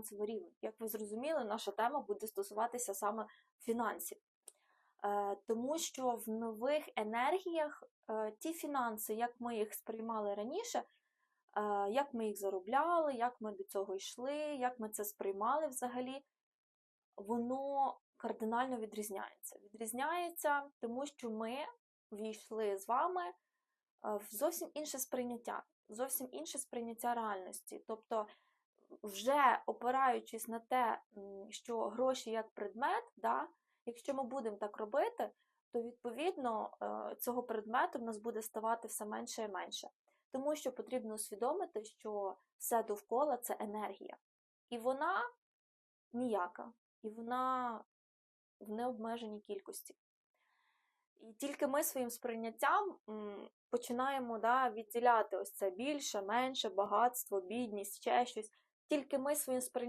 фінансовий рівень. Як ви зрозуміли, наша тема буде стосуватися саме фінансів. Е, Тому що в нових енергіях е, ті фінанси, як ми їх сприймали раніше, е, як ми їх заробляли, як ми до цього йшли, як ми це сприймали взагалі, воно кардинально відрізняється. Відрізняється, тому що ми війшли з вами в зовсім інше сприйняття, зовсім інше сприйняття реальності. Тобто, вже опираючись на те, що гроші як предмет, да, якщо ми будемо так робити, то відповідно е, цього предмету в нас буде ставати все менше і менше. Тому що потрібно усвідомити, що все довкола це енергія. І вона ніяка, і вона в необмеженій кількості. І тільки ми своїм сприйняттям починаємо да, відділяти ось це більше, менше, багатство, бідність, ще щось. Тільки ми своїм сприйняттям